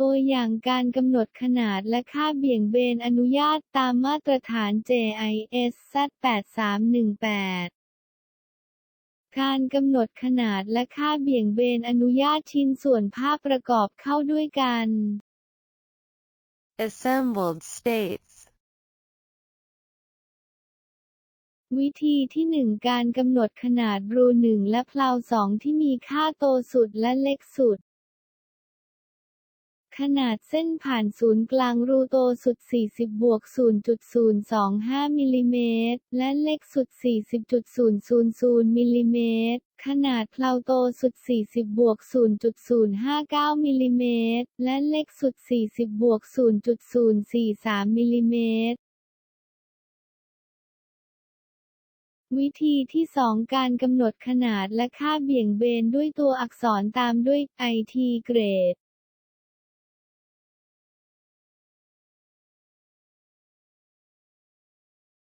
ตัวอย่างการกำหนดขนาดและค่าเบี่ยงเบนอนุญาตตามมาตรฐาน JIS Z8318 การกำหนดขนาดและค่าเบี่ยงเบนอนุญาตชิ้นส่วนภาพประกอบเข้าด้วยกัน assembled states, วิธีที่ 1 การกำหนดขนาดรู1และเพลา2ที่มีค่าโตสุดและเล็กสุด ขนาดเส้นผ่านศูนย์กลางรูโตสุด 40 บวก 0.025 มิลลิเมตร และเล็กสุด 40.000 มิลลิเมตร ขนาดเพลาโตสุด 40 บวก 0.059 มิลลิเมตร และเล็กสุด 40 บวก 0.043 มิลลิเมตรวิธีที่ 2 การกำหนดขนาดและค่าเบี่ยงเบนด้วยตัวอักษรตามด้วย IT เกรด